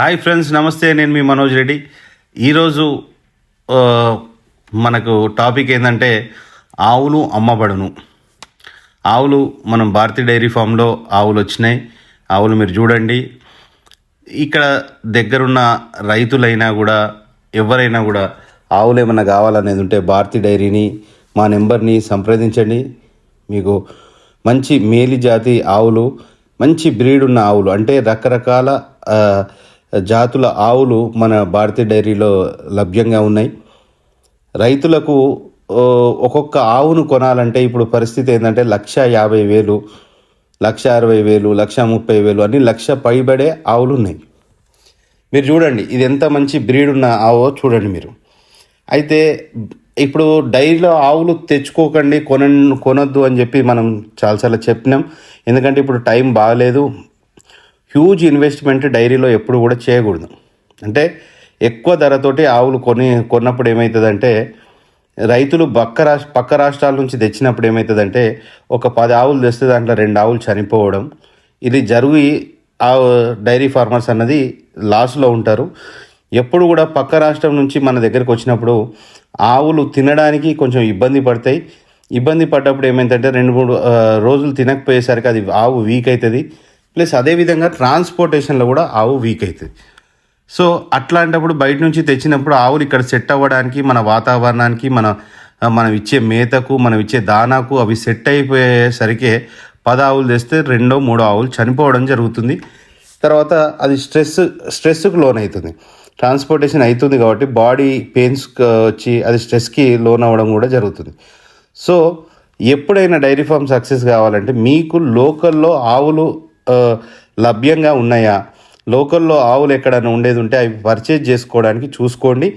Hi friends నమస్తే నేను మీ మనోజ్ రెడ్డి. ఈరోజు మనకు టాపిక్ ఏంటంటే ఆవులు అమ్మబడును. ఆవులు మనం భారతీయ డైరీ ఫామ్లో ఆవులు వచ్చినాయి. ఆవులు మీరు చూడండి. ఇక్కడ దగ్గరున్న రైతులైనా కూడా ఎవరైనా కూడా ఆవులు ఏమైనా కావాలనేది ఉంటే భారతీ డైరీని మా నెంబర్ని సంప్రదించండి. మీకు మంచి మేలి జాతి ఆవులు మంచి బ్రీడ్ ఉన్న ఆవులు అంటే రకరకాల జాతుల ఆవులు మన భారతీయ డైరీలో లభ్యంగా ఉన్నాయి. రైతులకు ఒక్కొక్క ఆవును కొనాలంటే ఇప్పుడు పరిస్థితి ఏంటంటే లక్ష యాభై వేలు లక్ష అరవై వేలు లక్ష ముప్పై వేలు అన్ని లక్ష పైబడే ఆవులు ఉన్నాయి మీరు చూడండి ఇది ఎంత మంచి బ్రీడ్ ఉన్న ఆవో చూడండి మీరు. అయితే ఇప్పుడు డైరీలో ఆవులు తెచ్చుకోకండి కొన కొనొద్దు అని చెప్పి మనం చాలాసార్లు చెప్పినాం. ఎందుకంటే ఇప్పుడు టైం బాగలేదు హ్యూజ్ ఇన్వెస్ట్మెంట్ డైరీలో ఎప్పుడు కూడా చేయకూడదు. అంటే ఎక్కువ ధరతోటి ఆవులు కొని కొన్నప్పుడు ఏమవుతుందంటే రైతులు పక్క రాష్ట్ర పక్క రాష్ట్రాల నుంచి తెచ్చినప్పుడు ఏమవుతుందంటే ఒక పది ఆవులు తెస్తే దాంట్లో రెండు ఆవులు చనిపోవడం. ఇది జరిగి ఆ డైరీ ఫార్మర్స్ అన్నది లాస్లో ఉంటారు. ఎప్పుడు కూడా పక్క రాష్ట్రం నుంచి మన దగ్గరికి వచ్చినప్పుడు ఆవులు తినడానికి కొంచెం ఇబ్బంది పడతాయి. ఇబ్బంది పడ్డప్పుడు ఏమైందంటే రెండు మూడు రోజులు తినకపోయేసరికి అది ఆవు వీక్ అవుతుంది. ప్లస్ అదేవిధంగా ట్రాన్స్పోర్టేషన్లో కూడా ఆవు వీక్ అవుతుంది. సో అట్లాంటప్పుడు బయట నుంచి తెచ్చినప్పుడు ఆవులు ఇక్కడ సెట్ అవ్వడానికి మన వాతావరణానికి మన మనం ఇచ్చే మేతకు మనం ఇచ్చే దానాకు అవి సెట్ అయిపోయేసరికి పది ఆవులు తెస్తే రెండో మూడో ఆవులు చనిపోవడం జరుగుతుంది. తర్వాత అది స్ట్రెస్ స్ట్రెస్కు లోన్ అవుతుంది ట్రాన్స్పోర్టేషన్ అవుతుంది కాబట్టి బాడీ పెయిన్స్ వచ్చి అది స్ట్రెస్కి లోన్ అవ్వడం కూడా జరుగుతుంది. సో ఎప్పుడైనా డైరీ ఫామ్ సక్సెస్ కావాలంటే మీకు లోకల్లో ఆవులు లభ్యంగా ఉన్నాయా? లోకల్లో ఆవులు ఎక్కడైనా ఉండేది ఉంటే అవి పర్చేజ్ చేసుకోవడానికి చూసుకోండి.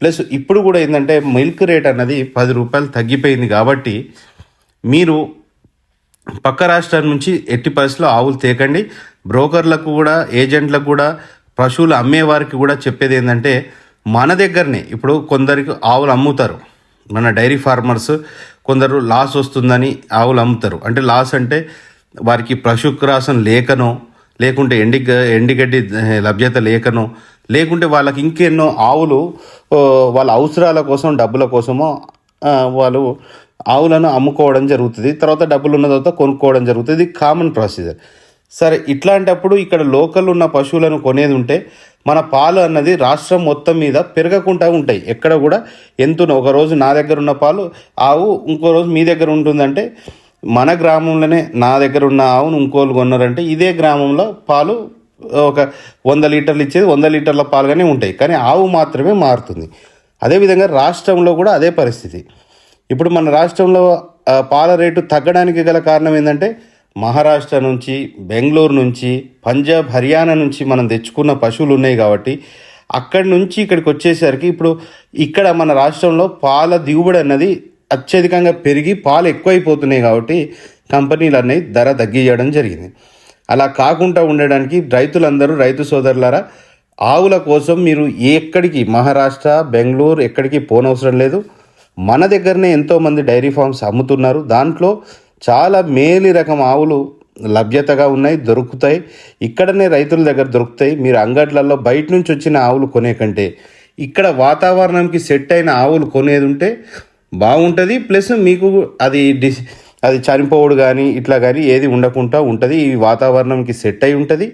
ప్లస్ ఇప్పుడు కూడా ఏంటంటే మిల్క్ రేట్ అన్నది పది రూపాయలు తగ్గిపోయింది కాబట్టి మీరు పక్క రాష్ట్రం నుంచి ఎట్టి పరిస్థితుల్లో ఆవులు తేకండి. బ్రోకర్లకు కూడా ఏజెంట్లకు కూడా పశువులు అమ్మేవారికి కూడా చెప్పేది ఏంటంటే మన దగ్గరనే ఇప్పుడు కొందరికి ఆవులు అమ్ముతారు. మన డైరీ ఫార్మర్స్ కొందరు లాస్ వస్తుందని ఆవులు అమ్ముతారు. అంటే లాస్ అంటే వారికి పశుగ్రాసం లేకనో లేకుంటే ఎండి ఎండిగడ్డి లభ్యత లేకనో లేకుంటే వాళ్ళకి ఇంకెన్నో ఆవులు వాళ్ళ అవసరాల కోసం డబ్బుల కోసమో వాళ్ళు ఆవులను అమ్ముకోవడం జరుగుతుంది. తర్వాత డబ్బులు ఉన్న తర్వాత కొనుక్కోవడం జరుగుతుంది. ఇది కామన్ ప్రొసీజర్ సరే ఇట్లాంటప్పుడు ఇక్కడ లోకల్ ఉన్న పశువులను కొనేది ఉంటే మన పాలు అన్నది రాష్ట్రం మొత్తం మీద పెరగకుండా ఉంటాయి. ఎక్కడ కూడా ఎంతున ఒక రోజు నా దగ్గర ఉన్న పాలు ఆవు ఇంకో రోజు మీ దగ్గర ఉంటుందంటే మన గ్రామంలోనే నా దగ్గర ఉన్న ఆవును ఇంకోళ్ళు కొన్నారంటే ఇదే గ్రామంలో పాలు ఒక వంద లీటర్లు ఇచ్చేది వంద లీటర్ల పాలుగానే ఉంటాయి. కానీ ఆవు మాత్రమే మారుతుంది. అదేవిధంగా రాష్ట్రంలో కూడా అదే పరిస్థితి. ఇప్పుడు మన రాష్ట్రంలో పాల రేటు తగ్గడానికి గల కారణం ఏంటంటే మహారాష్ట్ర నుంచి బెంగళూరు నుంచి పంజాబ్ హర్యానా నుంచి మనం తెచ్చుకున్న పశువులు ఉన్నాయి కాబట్టి అక్కడి నుంచి ఇక్కడికి వచ్చేసరికి ఇప్పుడు ఇక్కడ మన రాష్ట్రంలో పాల దిగుబడి అన్నది అత్యధికంగా పెరిగి పాలు ఎక్కువైపోతున్నాయి కాబట్టి కంపెనీలు అనేవి ధర తగ్గియడం జరిగింది. అలా కాకుండా ఉండడానికి రైతులందరూ రైతు సోదరులారా ఆవుల కోసం మీరు ఎక్కడికి మహారాష్ట్ర బెంగళూరు ఎక్కడికి పోనవసరం లేదు. మన దగ్గరనే ఎంతోమంది డైరీ ఫార్మ్స్ అమ్ముతున్నారు. దాంట్లో చాలా మేలి రకం ఆవులు లభ్యతగా ఉన్నాయి దొరుకుతాయి. ఇక్కడనే రైతుల దగ్గర దొరుకుతాయి. మీరు అంగట్లలో బయట నుంచి వచ్చిన ఆవులు కొనే కంటే ఇక్కడ వాతావరణంకి సెట్ అయిన ఆవులు కొనేది ఉంటే బాగుంటుంది ప్లస్ మీకు అది డిస్ అది చనిపోవడు కానీ ఇట్లా కానీ ఏది ఉండకుండా ఉంటుంది. ఈ వాతావరణంకి సెట్ అయి ఉంటుంది.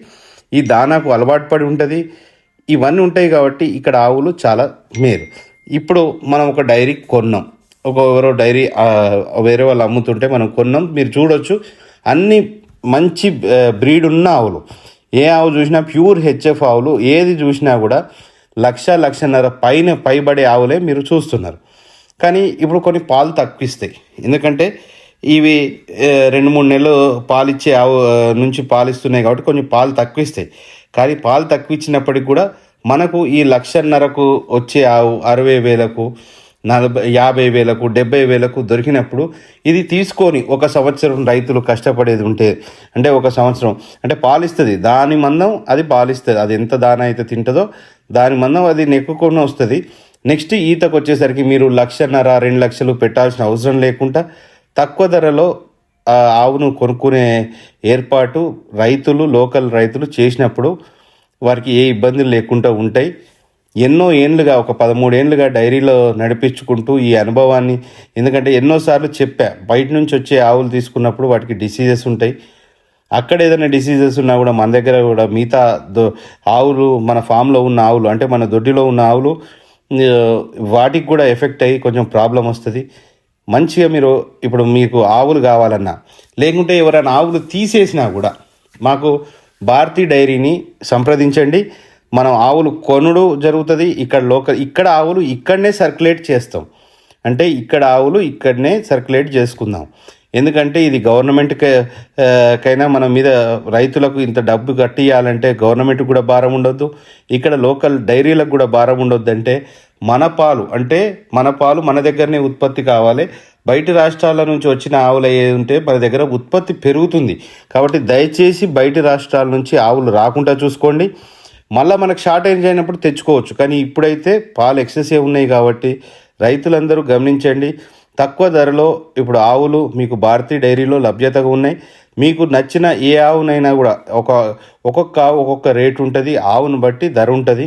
ఈ దానాకు అలవాటు పడి ఉంటుంది. ఇవన్నీ ఉంటాయి కాబట్టి ఇక్కడ ఆవులు చాలా మేలు. ఇప్పుడు మనం ఒక డైరీ కొన్నాం. ఒక ఎవరో డైరీ వేరే వాళ్ళు అమ్ముతుంటే మనం కొన్నాం. మీరు చూడొచ్చు. అన్ని మంచి బ్రీడ్ ఉన్న ఆవులు. ఏ ఆవు చూసినా ప్యూర్ హెచ్ఎఫ్ ఆవులు. ఏది చూసినా కూడా లక్ష లక్షన్నర పైన పైబడే ఆవులే మీరు చూస్తున్నారు. కానీ ఇప్పుడు కొన్ని పాలు తక్కువిస్తాయి. ఎందుకంటే ఇవి రెండు మూడు నెలలు పాలిచ్చే ఆవు నుంచి నుంచి పాలిస్తున్నాయి కాబట్టి కొంచెం పాలు తక్కువ ఇస్తాయి కానీ పాలు తక్కువ ఇచ్చినప్పటికి కూడా మనకు ఈ లక్షన్నరకు వచ్చే ఆవు అరవై వేలకు నలభై యాభై వేలకు డెబ్బై వేలకు దొరికినప్పుడు ఇది తీసుకొని ఒక సంవత్సరం రైతులు కష్టపడేది ఉంటే అంటే ఒక సంవత్సరం అంటే పాలిస్తుంది. దాని మందం అది పాలిస్తుంది. అది ఎంత దాన అయితే తింటుందో దాని మందం అది నెక్కుకొని వస్తుంది. నెక్స్ట్ ఈతకు వచ్చేసరికి మీరు లక్షన్నర రెండు లక్షలు పెట్టాల్సిన అవసరం లేకుండా తక్కువ ధరలో ఆ ఆవును కొనుక్కునే ఏర్పాటు రైతులు లోకల్ రైతులు చేసినప్పుడు వారికి ఏ ఇబ్బందులు లేకుండా ఉంటాయి. ఎన్నో ఏండ్లుగా ఒక పదమూడేండ్లుగా డైరీలో నడిపించుకుంటూ ఈ అనుభవాన్ని ఎందుకంటే ఎన్నోసార్లు చెప్పా బయట నుంచి వచ్చే ఆవులు తీసుకున్నప్పుడు వాటికి డిసీజెస్ ఉంటాయి. అక్కడ ఏదైనా డిసీజెస్ ఉన్నా కూడా మన దగ్గర కూడా మిగతా దో ఆవులు మన ఫామ్లో ఉన్న ఆవులు అంటే మన దొడ్డిలో ఉన్న ఆవులు వాటికి కూడా ఎఫెక్ట్ అయ్యి కొంచెం ప్రాబ్లం వస్తుంది. మంచిగా మీరు ఇప్పుడు మీకు ఆవులు కావాలన్నా లేకుంటే ఎవరైనా ఆవులు తీసేసినా కూడా మాకు భారతీ డైరీని సంప్రదించండి. మనం ఆవులు కొనుడు జరుగుతుంది. ఇక్కడ లోకల్ ఇక్కడ ఆవులు ఇక్కడనే సర్క్యులేట్ చేస్తాం. అంటే ఇక్కడ ఆవులు ఇక్కడనే సర్క్యులేట్ చేసుకుందాం. ఎందుకంటే ఇది గవర్నమెంట్ కైనా మన మీద రైతులకు ఇంత డబ్బు కట్టియాలంటే గవర్నమెంట్కి కూడా భారం ఉండొద్దు. ఇక్కడ లోకల్ డైరీలకు కూడా భారం ఉండొద్దు అంటే మన పాలు అంటే మన పాలు మన దగ్గరనే ఉత్పత్తి కావాలి. బయట రాష్ట్రాల నుంచి వచ్చిన ఆవులు అయ్యేది ఉంటే మన దగ్గర ఉత్పత్తి పెరుగుతుంది. కాబట్టి దయచేసి బయట రాష్ట్రాల నుంచి ఆవులు రాకుండా చూసుకోండి. మళ్ళీ మనకు షార్టేజ్ అయినప్పుడు తెచ్చుకోవచ్చు. కానీ ఇప్పుడైతే పాలు ఎక్సెసివ్ ఉన్నాయి కాబట్టి రైతులందరూ గమనించండి. తక్కువ ధరలో ఇప్పుడు ఆవులు మీకు భారతీయ డైరీలో లభ్యతగా ఉన్నాయి. మీకు నచ్చిన ఏ ఆవునైనా కూడా ఒక ఒక్కొక్క ఆవు ఒక్కొక్క రేటు ఉంటుంది. ఆవును బట్టి ధర ఉంటుంది.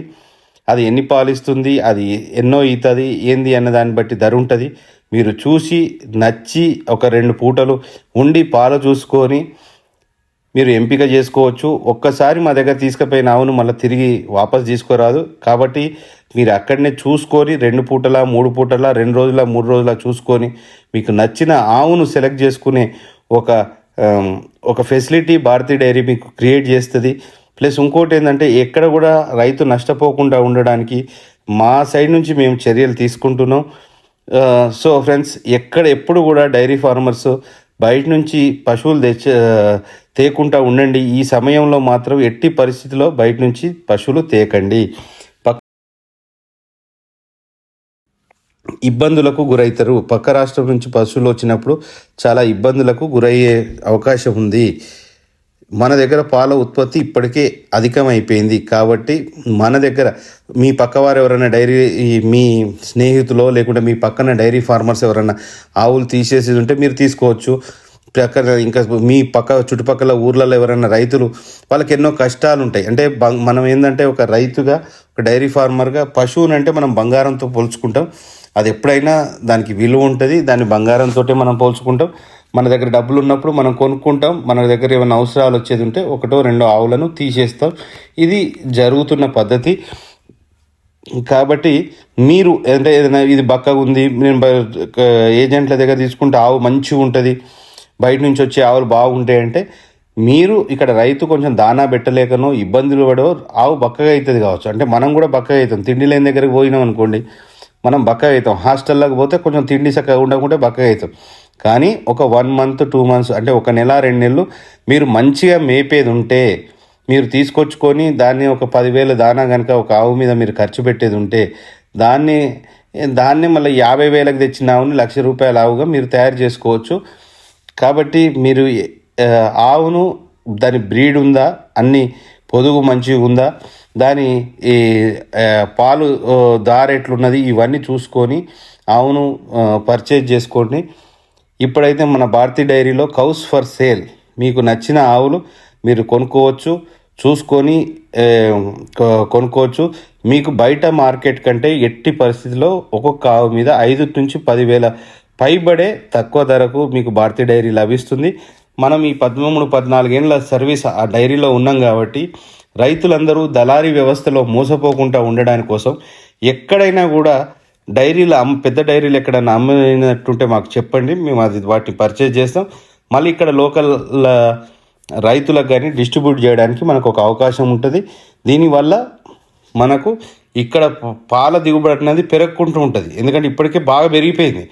అది ఎన్ని పాలు ఇస్తుంది అది ఎన్నో ఈతుంది ఏంది అన్న దాన్ని బట్టి ధర ఉంటుంది. మీరు చూసి నచ్చి ఒక రెండు పూటలు ఉండి పాలు చూసుకొని మీరు ఎంపిక చేసుకోవచ్చు. ఒక్కసారి మా దగ్గర తీసుకుపోయిన ఆవును మళ్ళీ తిరిగి వాపస్ తీసుకోరాదు. కాబట్టి మీరు అక్కడనే చూసుకొని రెండు పూటలా మూడు పూటలా రెండు రోజుల మూడు రోజుల చూసుకొని మీకు నచ్చిన ఆవును సెలెక్ట్ చేసుకునే ఒక ఒక ఫెసిలిటీ భారతీయ డైరీ మీకు క్రియేట్ చేస్తుంది. ప్లస్ ఇంకోటి ఏంటంటే ఎక్కడ కూడా రైతు నష్టపోకుండా ఉండడానికి మా సైడ్ నుంచి మేము చర్యలు తీసుకుంటున్నాం. సో ఫ్రెండ్స్ ఎక్కడ ఎప్పుడు కూడా డైరీ ఫార్మర్స్ బయట నుంచి పశువులు తెచ్చ తేకుండా ఉండండి. ఈ సమయంలో మాత్రం ఎట్టి పరిస్థితిలో బయట నుంచి పశువులు తేకండి. ఇబ్బందులకు గురవుతారు పక్క రాష్ట్రం నుంచి పశువులు వచ్చినప్పుడు చాలా ఇబ్బందులకు గురయ్యే అవకాశం ఉంది. మన దగ్గర పాల ఉత్పత్తి ఇప్పటికే అధికమైపోయింది. కాబట్టి మన దగ్గర మీ పక్కవారు ఎవరైనా డైరీ మీ స్నేహితులో లేకుంటే మీ పక్కన డైరీ ఫార్మర్స్ ఎవరైనా ఆవులు తీసేసి ఉంటే మీరు తీసుకోవచ్చు. పక్కన ఇంకా మీ పక్క చుట్టుపక్కల ఊర్లలో ఎవరైనా రైతులు వాళ్ళకి ఎన్నో కష్టాలు ఉంటాయి అంటే మనం ఏంటంటే ఒక రైతుగా ఒక డైరీ ఫార్మర్గా పశువుని అంటే మనం బంగారంతో పోల్చుకుంటాం. అది ఎప్పుడైనా దానికి విలువ ఉంటుంది దాన్ని బంగారంతో మనం పోల్చుకుంటాం. మన దగ్గర డబ్బులు ఉన్నప్పుడు మనం కొనుక్కుంటాం. మన దగ్గర ఏమైనా అవసరాలు వచ్చేది ఉంటే ఒకటో రెండో ఆవులను తీసేస్తాం. ఇది జరుగుతున్న పద్ధతి. కాబట్టి మీరు అంటే ఏదైనా ఇది బక్కగా ఉంది నేను ఏజెంట్ల దగ్గర తీసుకుంటే ఆవు మంచిగా ఉంటుంది బయట నుంచి వచ్చే ఆవులు బాగుంటాయి అంటే మీరు ఇక్కడ రైతు కొంచెం దానా పెట్టలేకనో ఇబ్బందులు పడో ఆవు బక్కగా అవుతుంది కావచ్చు. అంటే మనం కూడా బక్కగా అవుతాం. తిండి లేని దగ్గరికి పోయినాం అనుకోండి మనం బక్కగా అవుతాం. హాస్టల్లోకి పోతే కొంచెం తిండి చక్కగా ఉండకుంటే బక్కగా అవుతాం. కానీ ఒక వన్ మంత్ టూ మంత్స్ అంటే ఒక నెల రెండు నెలలు మీరు మంచిగా మేపేది ఉంటే మీరు తీసుకొచ్చుకొని దాన్ని ఒక పదివేల దానా కనుక ఒక ఆవు మీద మీరు ఖర్చు పెట్టేది ఉంటే దాన్ని దాన్ని మళ్ళీ యాభై వేలకు తెచ్చిన ఆవుని లక్ష రూపాయల ఆవుగా మీరు తయారు చేసుకోవచ్చు. కాబట్టి మీరు ఆవును దాని బ్రీడ్ ఉందా? అన్ని పొదుగు మంచిగా ఉందా? దాని ఈ పాలు దారెట్లున్నది ఇవన్నీ చూసుకొని ఆవును పర్చేజ్ చేసుకోండి. ఇప్పుడైతే మన భారతీ డైరీలో కౌస్ ఫర్ సేల్. మీకు నచ్చిన ఆవులు మీరు కొనుక్కోవచ్చు చూసుకొని కొనుక్కోవచ్చు. మీకు బయట మార్కెట్ కంటే ఎట్టి పరిస్థితిలో ఒక్కొక్క ఆవు మీద ఐదు నుంచి పదివేల పైబడే తక్కువ ధరకు మీకు భారతీ డైరీ లభిస్తుంది. మనం ఈ పదమూడు పద్నాలుగేండ్ల సర్వీస్ ఆ డైరీలో ఉన్నాం కాబట్టి రైతులందరూ దళారీ వ్యవస్థలో మోసపోకుండా ఉండడానికి కోసం ఎక్కడైనా కూడా డైరీలు అమ్ పెద్ద డైరీలు ఎక్కడైనా అమ్మినట్టుంటే మాకు చెప్పండి. మేము అది వాటిని పర్చేజ్ చేస్తాం. మళ్ళీ ఇక్కడ లోకల్ రైతులకు కానీ డిస్ట్రిబ్యూట్ చేయడానికి మనకు ఒక అవకాశం ఉంటుంది. దీనివల్ల మనకు ఇక్కడ పాల దిగుబడి అనేది పెరగకుంటూ ఉంటుంది. ఎందుకంటే ఇప్పటికే బాగా పెరిగిపోయింది.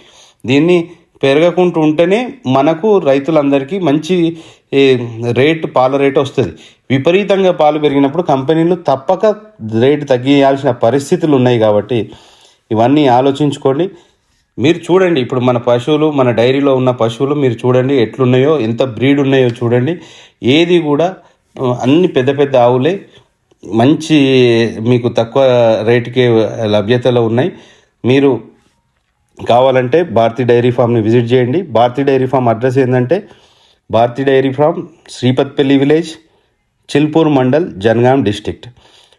దీన్ని పెరగకుంటూ ఉంటేనే మనకు రైతులందరికీ మంచి రేటు పాల రేటు వస్తుంది. విపరీతంగా పాలు పెరిగినప్పుడు కంపెనీలు తప్పక రేటు తగ్గియాల్సిన పరిస్థితులు ఉన్నాయి కాబట్టి ఇవన్నీ ఆలోచించుకోండి. మీరు చూడండి ఇప్పుడు మన పశువులు మన డైరీలో ఉన్న పశువులు మీరు చూడండి ఎట్లున్నాయో ఎంత బ్రీడ్ ఉన్నాయో చూడండి. ఏది కూడా అన్ని పెద్ద పెద్ద ఆవులే మంచి మీకు తక్కువ రేటుకే లభ్యతలో ఉన్నాయి. మీరు కావాలంటే భారతీ డైరీ ఫామ్ని విజిట్ చేయండి. భారతీ డైరీ ఫామ్ అడ్రస్ ఏంటంటే Bharati dairy farm Sripatpalli village Chilpur mandal Jangaon district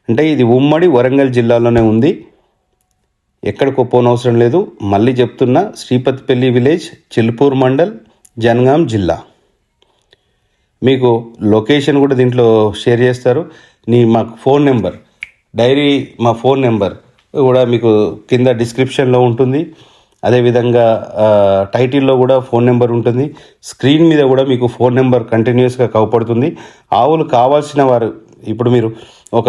అంటే ఇది ఉమ్మడి వరంగల్ జిల్లాలోనే ఉంది. ఎక్కడికో పోనవసరం లేదు. మళ్ళీ చెప్తున్నా శ్రీపతిపల్లి విలేజ్ చిల్పూర్ మండల్ జనగాం జిల్లా. మీకు లొకేషన్ కూడా దీంట్లో షేర్ చేస్తారు. నీ మాకు ఫోన్ నెంబర్ డైరీ మా ఫోన్ నెంబర్ కూడా మీకు కింద డిస్క్రిప్షన్లో ఉంటుంది. అదేవిధంగా టైటిల్లో కూడా ఫోన్ నెంబర్ ఉంటుంది. స్క్రీన్ మీద కూడా మీకు ఫోన్ నెంబర్ కంటిన్యూస్గా కవపడుతుంది ఆవులు కావాల్సిన వారు ఇప్పుడు మీరు ఒక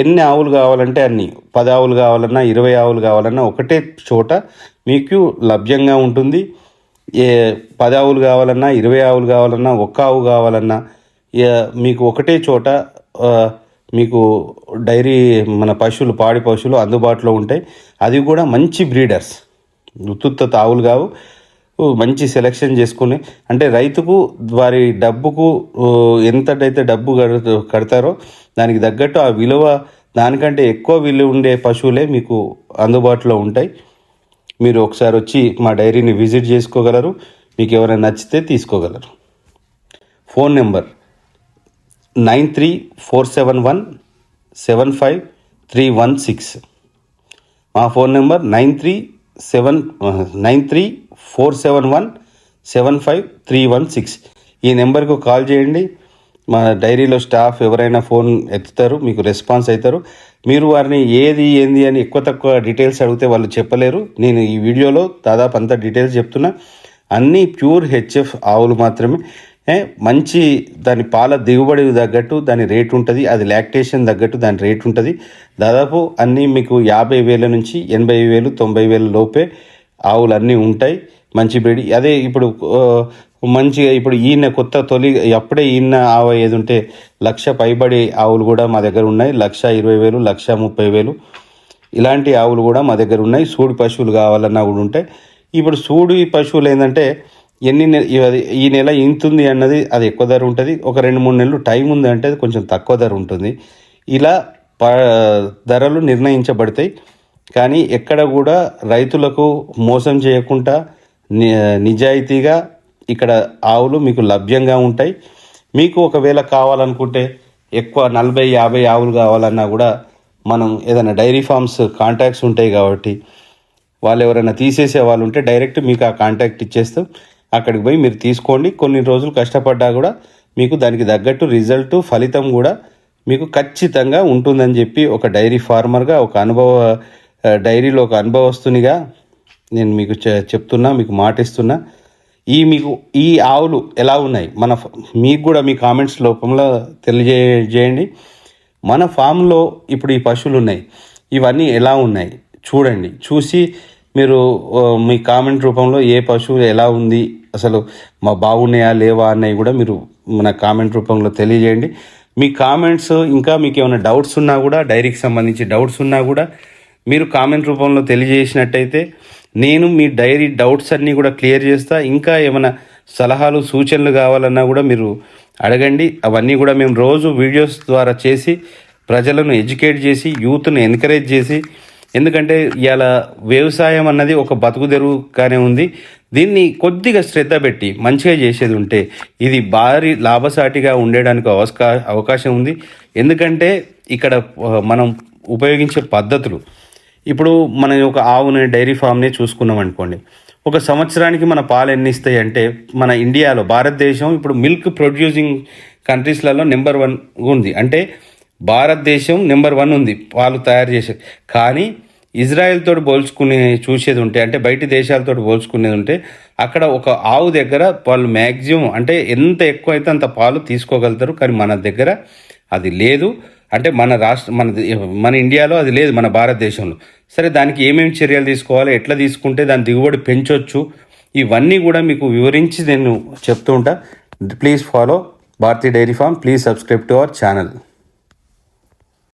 ఎన్ని ఆవులు కావాలంటే అన్ని పది ఆవులు కావాలన్నా ఇరవై ఆవులు కావాలన్నా ఒకటే చోట మీకు లభ్యంగా ఉంటుంది. ఏ పది ఆవులు కావాలన్నా ఇరవై ఆవులు కావాలన్నా ఒక్క ఆవు కావాలన్నా మీకు ఒకటే చోట మీకు డైరీ మన పశువులు పాడి పశువులు అందుబాటులో ఉంటాయి. అది కూడా మంచి బ్రీడర్స్. ఉత్తుత్త తావులు కావు. మంచి సెలెక్షన్ చేసుకుని అంటే రైతుకు వారి డబ్బుకు ఎంతటైతే డబ్బు కడతారో దానికి తగ్గట్టు ఆ విలువ దానికంటే ఎక్కువ విలువ ఉండే పశువులే మీకు అందుబాటులో ఉంటాయి. మీరు ఒకసారి వచ్చి మా డైరీని విజిట్ చేసుకోగలరు. మీకు ఎవరైనా నచ్చితే తీసుకోగలరు. Phone number nine three four seven one seven five three one six. మా phone number nine three seven nine three four seven one seven five three one six. ఈ నెంబర్కు కాల్ చేయండి. మా డైరీలో స్టాఫ్ ఎవరైనా ఫోన్ ఎత్తుతారు మీకు రెస్పాన్స్ అవుతారు మీరు వారిని ఏది ఏంది అని ఎక్కువ తక్కువ డీటెయిల్స్ అడిగితే వాళ్ళు చెప్పలేరు. నేను ఈ వీడియోలో దాదాపు అంత డీటెయిల్స్ చెప్తున్నా. అన్నీ ప్యూర్ హెచ్ఎఫ్ ఆవులు మాత్రమే. మంచి దాని పాల దిగుబడి తగ్గట్టు దాని రేట్ ఉంటుంది అది లాక్టేషన్ తగ్గట్టు దాని రేట్ ఉంటుంది. దాదాపు అన్నీ మీకు యాభై వేల నుంచి ఎనభై వేలు తొంభై వేల లోపే ఆవులు అన్నీ ఉంటాయి మంచి బ్రీడ్. అదే ఇప్పుడు మంచిగా ఇప్పుడు ఈయన కొత్త తొలి అప్పుడే ఈయన ఆవు ఏది ఉంటే లక్ష పైబడి ఆవులు కూడా మా దగ్గర ఉన్నాయి లక్ష ఇరవై వేలు లక్ష ముప్పై వేలు. ఇలాంటి ఆవులు కూడా మా దగ్గర ఉన్నాయి సూడి పశువులు కావాలన్నా కూడా ఉంటాయి. ఇప్పుడు సూడి పశువులు ఏంటంటే ఎన్ని ఈ నెల ఇంతుంది అన్నది అది ఎక్కువ ధర ఉంటుంది. ఒక రెండు మూడు నెలలు టైం ఉంది అంటే అది కొంచెం తక్కువ ధర ఉంటుంది. ఇలా ప ధరలు నిర్ణయించబడతాయి. కానీ ఎక్కడ కూడా రైతులకు మోసం చేయకుండా ని- నిజాయితీగా ఇక్కడ ఆవులు మీకు లభ్యంగా ఉంటాయి. మీకు ఒకవేళ కావాలనుకుంటే ఎక్కువ నలభై యాభై ఆవులు కావాలన్నా కూడా మనం ఏదైనా డైరీ ఫార్మ్స్ కాంటాక్ట్స్ ఉంటాయి కాబట్టి వాళ్ళు ఎవరైనా తీసేసే వాళ్ళు ఉంటే డైరెక్ట్ మీకు ఆ కాంటాక్ట్ ఇచ్చేస్తాం. అక్కడికి పోయి మీరు తీసుకోండి. కొన్ని రోజులు కష్టపడ్డా కూడా మీకు దానికి తగ్గట్టు రిజల్ట్ ఫలితం కూడా మీకు ఖచ్చితంగా ఉంటుందని చెప్పి ఒక డైరీ ఫార్మర్గా ఒక అనుభవ డైరీలో ఒక అనుభవస్తునిగా నేను మీకు చె- చెప్తున్నా మీకు మాటిస్తున్నా. ఈ మీకు ఈ ఆవులు ఎలా ఉన్నాయి? మన మీకు కూడా మీ కామెంట్స్ లోపంలో తెలియజేయండి. మన ఫామ్లో ఇప్పుడు ఈ పశువులు ఉన్నాయి. ఇవన్నీ ఎలా ఉన్నాయి? చూడండి. చూసి మీరు మీ కామెంట్ రూపంలో ఏ పశువు ఎలా ఉంది? అసలు మా బాగున్నాయా లేవా అన్నవి కూడా మీరు మన కామెంట్ రూపంలో తెలియజేయండి. మీ కామెంట్స్ ఇంకా మీకు ఏమైనా డౌట్స్ ఉన్నా కూడా డైరీకి సంబంధించి డౌట్స్ ఉన్నా కూడా మీరు కామెంట్ రూపంలో తెలియజేసినట్టయితే నేను మీ డైరీ డౌట్స్ అన్నీ కూడా క్లియర్ చేస్తా. ఇంకా ఏమైనా సలహాలు సూచనలు కావాలన్నా కూడా మీరు అడగండి. అవన్నీ కూడా మేము రోజు వీడియోస్ ద్వారా చేసి ప్రజలను ఎడ్యుకేట్ చేసి యూత్ను ఎంకరేజ్ చేసి ఎందుకంటే ఇవాళ వ్యవసాయం అన్నది ఒక బతుకు తెరువుగానే ఉంది. దీన్ని కొద్దిగా శ్రద్ధ పెట్టి మంచిగా చేసేది ఉంటే ఇది భారీ లాభసాటిగా ఉండడానికి అవకా అవకాశం ఉంది. ఎందుకంటే ఇక్కడ మనం ఉపయోగించే పద్ధతులు. ఇప్పుడు మన ఒక ఆవుని డైరీ ఫామ్ని చూసుకున్నాం అనుకోండి. ఒక సంవత్సరానికి మన పాలు ఎన్ని ఇస్తాయి అంటే మన ఇండియాలో భారతదేశం ఇప్పుడు మిల్క్ ప్రొడ్యూసింగ్ కంట్రీస్లలో నెంబర్ వన్ ఉంది. అంటే భారతదేశం నెంబర్ వన్ ఉంది. పాలు తయారు చేసే కానీ ఇజ్రాయెల్తో పోల్చుకునే చూసేది ఉంటే అంటే బయటి దేశాలతో పోల్చుకునేది ఉంటే అక్కడ ఒక ఆవు దగ్గర వాళ్ళు మ్యాక్సిమం అంటే ఎంత ఎక్కువ అయితే అంత పాలు తీసుకోగలుగుతారు కానీ మన దగ్గర అది లేదు. అంటే మన రాష్ట్ర మన మన ఇండియాలో అది లేదు మన భారతదేశంలో. సరే దానికి ఏమేమి చర్యలు తీసుకోవాలి ఎట్లా తీసుకుంటే దాని దిగుబడి పెంచవచ్చు ఇవన్నీ కూడా మీకు వివరించి నేను చెప్తూ ఉంటా. Please follow Bharati dairy farm please subscribe to our channel.